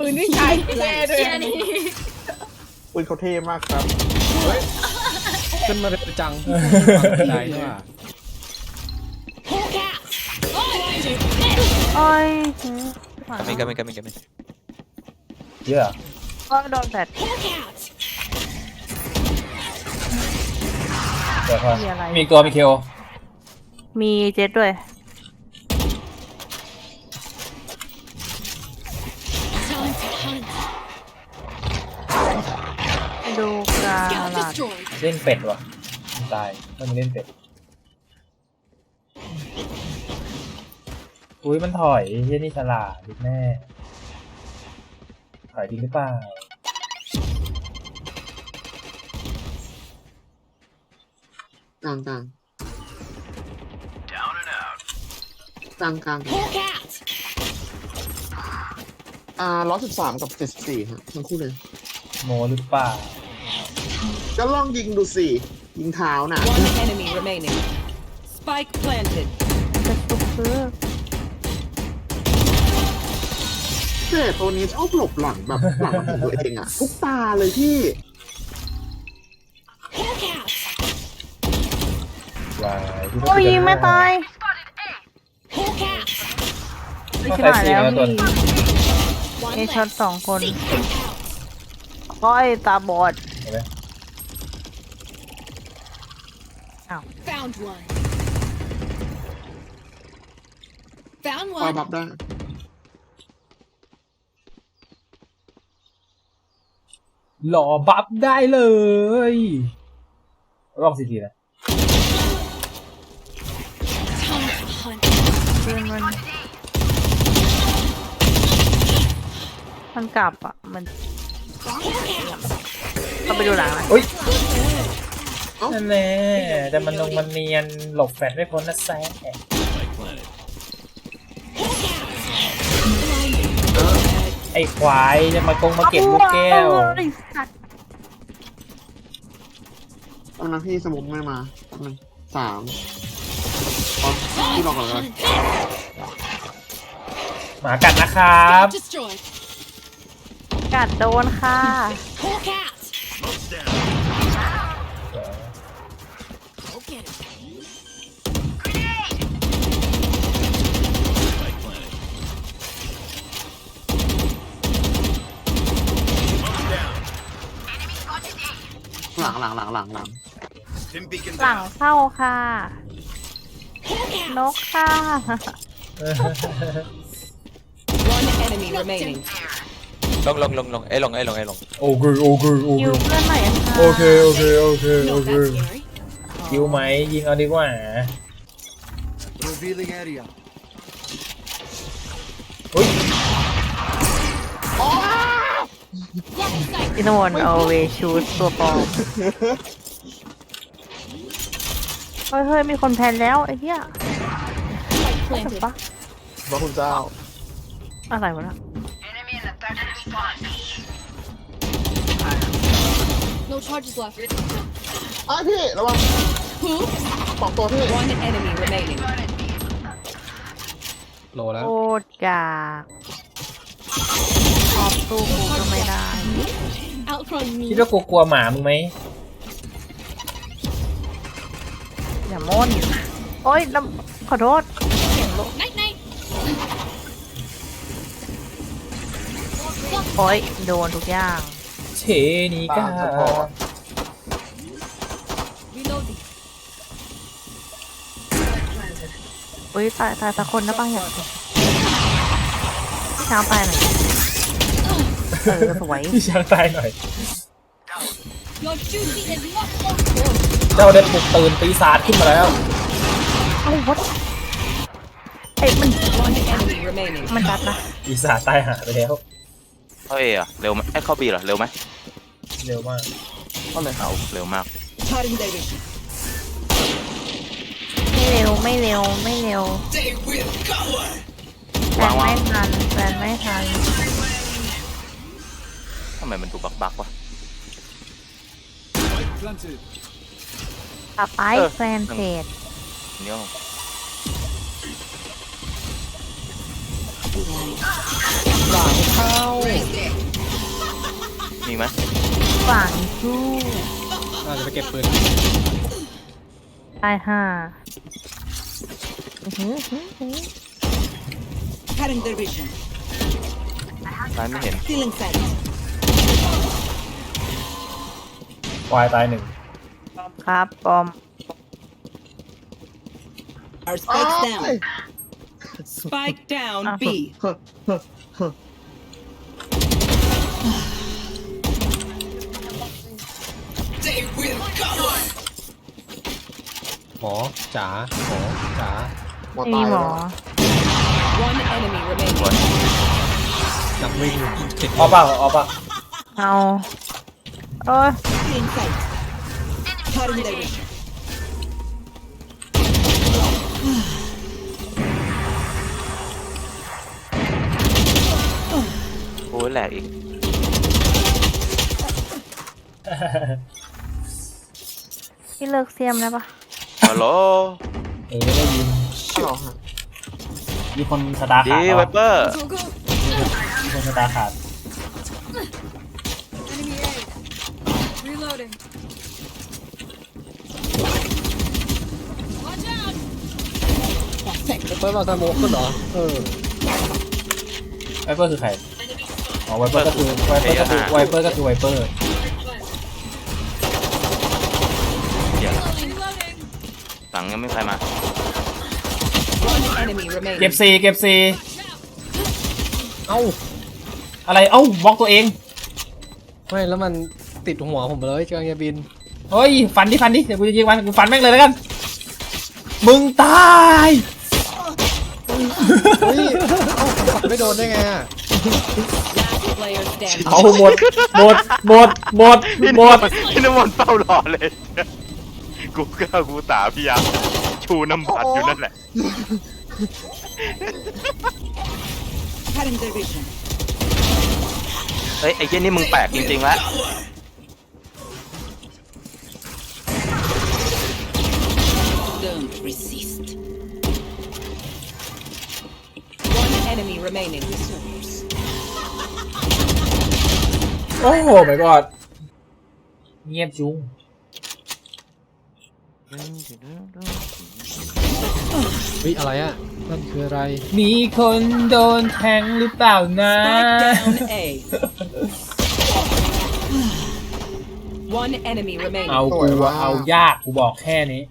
ปืนที่ใช้แย่ด้วยเชียร์นี่ปืนเขาเท่มากครับขึ้นมาเร็วจังได้นี่ว่าโอ้ย Coming, coming, coming, coming. เยอะก็โดนแฟดเดี๋ยวพอมีอะไรมีอีกตัวมีเคโอมีเจ็ดด้วย เล่นเป็ดว่ะมันตายถ้ามันเล่นเป็ดอุ้ยมันถอยเฮียนี่ฉลาดดิแม่ถอยจริงหรือเปล่ากลางกลางกลางกลางอ่าร้อยสิบสามกับเจ็ดสิบสี่ฮะทั้งคู่เลย โมหรือเปล่า ก็ลองยิงดูสิ ยิงเท้าน่ะ One enemy remaining. Spike planted. จะซุกซื้อเจ๊ตัวนี้ชอบหลบหลังแบบหลังมันของตัวเองอะทุกตาเลยพี่ วายที่โอ้ยยิงไม่ตายไม่ต้องใช่ใช้หายซีแล้วนะตัวมีเอช็อตสองคนก้อยตาบอดเห็นไหม Found one Found ปา one บับได้ หล่อบัฟได้เลยลองซีทีนะ Time to hunt เพื่อนมันมันกลับอะ มันเราไปดูหลังนะอุ้ย นั่นแน่แต่มันลงมันเนียนหลบแฟดไม่พ้นนะแซ่ไอ้ควายจะมากงมาเก็บลูกแก้วไอ้สัตว์ตอนนั้นพี่สมุนไม่มาแป๊บนึงสามอ๋อพี่รอก่อนเลยหมากัดนะครับ Destroyed กัดโดนค่ะ Hawk out Go get it หลังหลังหลังหลังหลังหลังเข้าค่ะ นกค่ะ One enemy remaining. Long, long, long, long. Eh, long, eh, long, eh, long. โอเคโอเคโอยิเควเพื่อนหน่อยค่ะ โอเคโอเคโอเคโอ Not เค that scary คิวไหมยิงเอาดีกว่า revealing area อุ้ยอินโวนเอาเวชูดตัวปลอมเฮ้ยเฮ้ยมีคนแพนแล้วไอ้เหี้ย Spike ถูก planted ปะพระคุณเจ้าอะไรวะน่ะ No charges left ไอ้ยพี่ระวัง Who สองตัวพี่ One enemy remaining. โลแล้ว โคตรกากออฟสู้กูก็ไม่ได้ Outrun me คิดว่ากูกลัวหมามึงไหมอย่าโม่นโอ๊ยน้ำขอโทษ Night night โอ๊ยโดนทุกอย่าง เชนี่กา Reloading อุ้ ยตายตายสักคนนะป้าอยากพี่ช้างตายหน่อยเออสวยพี่ช้างตายหน่อย Your duty is not over เจ้าได้ปลุกตื่นปีศาจขึ้นมาแล้วเอ้าวัดเอ้ยมัน One enemy remaining. มันจัดนะปีศาจตายหาไปแล้วเข้าเออะเร็วไหมไอ้ยเข้าบีเหรอเร็วไหมเร็วมากก็เลยเอาเร็วมาก Cutting their vision. ไม่เร็วไม่เร็วไม่เร็วแฟนไม่ทันแฟนไม่ทันทำไมมันดูบักบักๆวะต่อไปเออ แฟนเพจเนี่ยหลังเข้ามีไหม ฝังจู้ อาจจะไปเก็บปืนตายห่าอื้อหือหือหือ Cutting their vision. ซ้ายไม่เห็น Stealing sight. ควายตายหนึ่งครับปอม Our spikes down. Spike down Ah. B. มอจ๋าหมอจ๋าหมอมีตายหมแล้อว One enemy remaining. นักวิ่งติดออป่ะออป่ะเอาโอ้ย Stealing sight. Cutting their vision. โอ้ยแหลกอีก พี่เลิกเสียมแล้วปะ ฮัลโหลเออได้ยินหรอฮะมีคนสตาร์ดีขาดไววะเปอร์มีคนสตาร์ขาดเปิดมาสโมกขึ้นเหรอ เออ ไวเปอร์คือใคร อ๋อไวเปอร์ก็คือไวเปอร์ก็คือไวเปอร์ก็คือไวเปอร์ หลังยังไม่มีใครมา One enemy remaining. เก็บซีเก็บซีเอ้าอะไรเอ้าบล็อกตัวเอง ไม่แล้วมันติดหัวผมเลยกำลังจะบินเฮ้ยฟันดิฟันดิเดี๋ยวกูจะยิงมันกูฟันแม่งเลยแล้วกัน มึงตายเฮ้ยเอ้าปัดไม่โดนได้ไงอะ Last player standing. เอาหมดหมดหมดหมดพี่หมน้ำมดนต์พี่น้ำมนต์เฝ้ารอเลย กูก็กูตาพี่ยักษ์ชูน้ำบัตรอยู่นั่นแหละ Cutting their vision. เฮ้ยไอ้เหี้ยนี่มึงแปลกจริงๆแล้ว Don't resist. One enemy remaining. โอ้โหไม่กอดเงียบจุง เฮ้ยอะไรอะนั่นคืออะไร มีคนโดนแทงหรือเปล่านะ Spike down A. One enemy remaining. เอากูอะเอายากกูบอกแค่นี้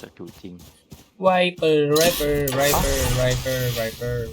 จะถูจริง ไวเปอร์ไรเปอร์ไรเปอร์ไรเปอร์ไรเปอร์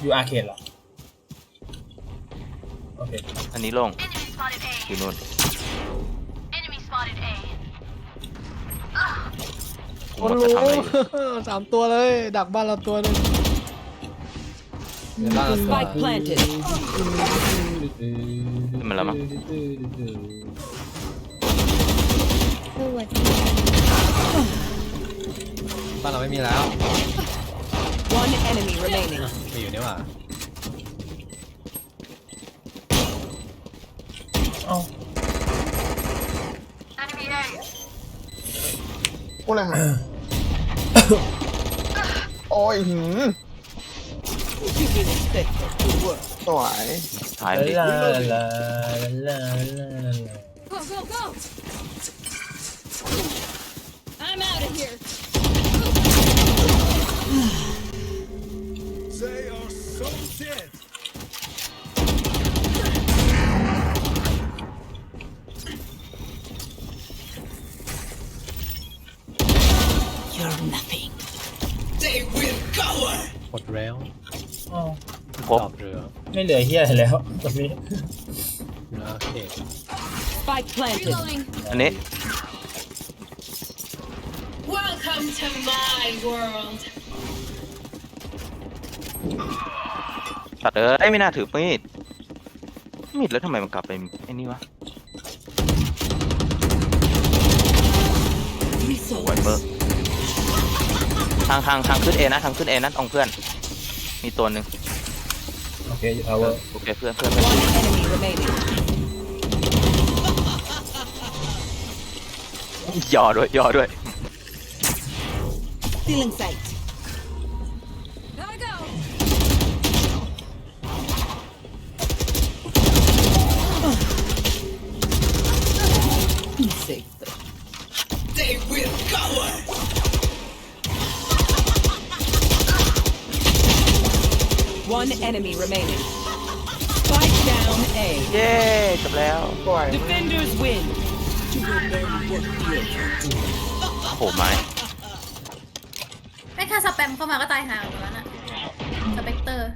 อยู่อาร์เคดเหรอ โอเค อันนี้ลงอยู่นู่นกูโอ้หมดโหจะทำอะไรอยู่สามตัวเลย ดักบ้านเราตัวหนึงเดี๋ยวบ้านเราตัว Spike planted. ขึ้นมาแล้วมั้งบ้านเราไม่มีแล้ว One enemy remaining. มีอยู่นี่หว่าเอ้าพูดอะไรฮะ โอ้ยหืมสวยท้ายดิ ลาลาลาลาลา You're ไม่เหลือเฮียอะไรแล้วตอนนี้ โอเค Spike planted. Reloading. อันนี้ Welcome to my world. ตัดเอ้ยไม่น่าถือมีดมีดแล้วทำไมมันกลับไปไอ้นี่วะไวเปอร์ทางทางทางขึ้นเอนะทางขึ้นเอนะตรงเพื่อน มีตัวหนึ่ง โอเคอยู่ทาวเวอร์โอเคเพื่อนเพื่อนเพื่อน One enemy remaining. ย่อด้วยย่อด้วย Stealing sight. One enemy remaining. Spike down A. เย้จบแล้ว Defenders win. โอ้โหไม้ไม่ถ้าสแปมเข้ามาก็ตายห่าหมดแล้วน่ะสเปกเตอร์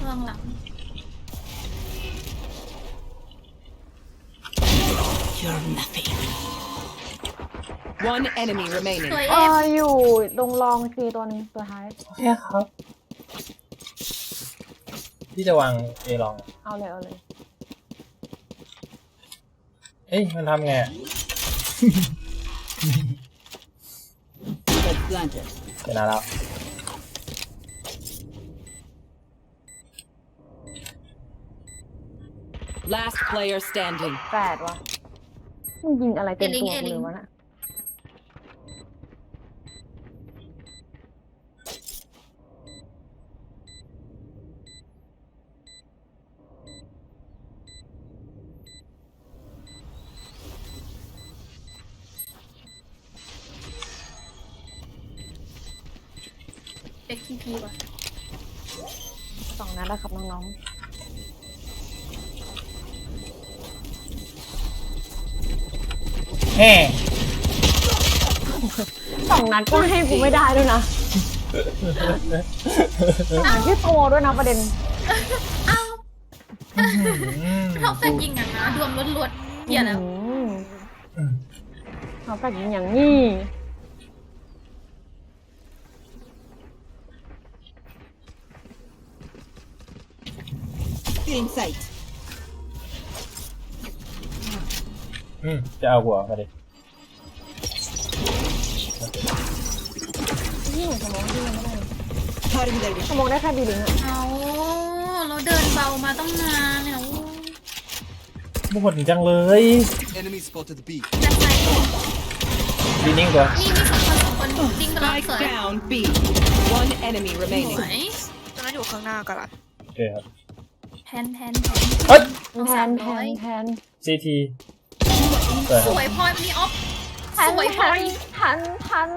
ระวังหลัง One enemy remaining. สวยเอเอฟออยู่ตรงรองซีตัวหนึงตัวท้าย เนี่ยครับพี่จะวางเอลอง เอาเลยเอาเลย เอ้ยมันทำไงอะ Spike planted. ชนะแล้ว Last player standing. แปดวะมึงยิงอะไรเต็มตัวกูเลยวะน่ะ เอ็กทีพีว่ะสองนัดแล้วครับน้องแห่ๆสองนัดก็ให้กูไม่ได้ด้วยนะหาที่โตด้วยนะประเด็นเอ้าเขาแฟกยิงอย่างนะดวงล้วนๆเหี้ยแล้ว อืมเขาแปลกยิงอย่างนี้ Stealing sight. อืมจะเอาหัวมาดินี่หนูสมองที่ยังไม่ได้ Cutting their สมองได้แค่บีลิงอะเอาเราเดินเบามาต้องนานเนี่ยโอ้บุกหนจังเลย Enemy spotted B. แบ็คไซด์ดีนิ่งตัวนี่มีสองคนสองคนจริงกำลัง Spike สวย down B. One enemy ส remaining. วย ตอนนั้นอยู่ข้างหน้ากันละโอเคครับแทนแทนแทนเฮ้ยเอาแทสามนแทร้อนยแทนซีที สวยคสรับวยพลอยมันนี่ออฟแทนสวยพแทลอนยทันทัน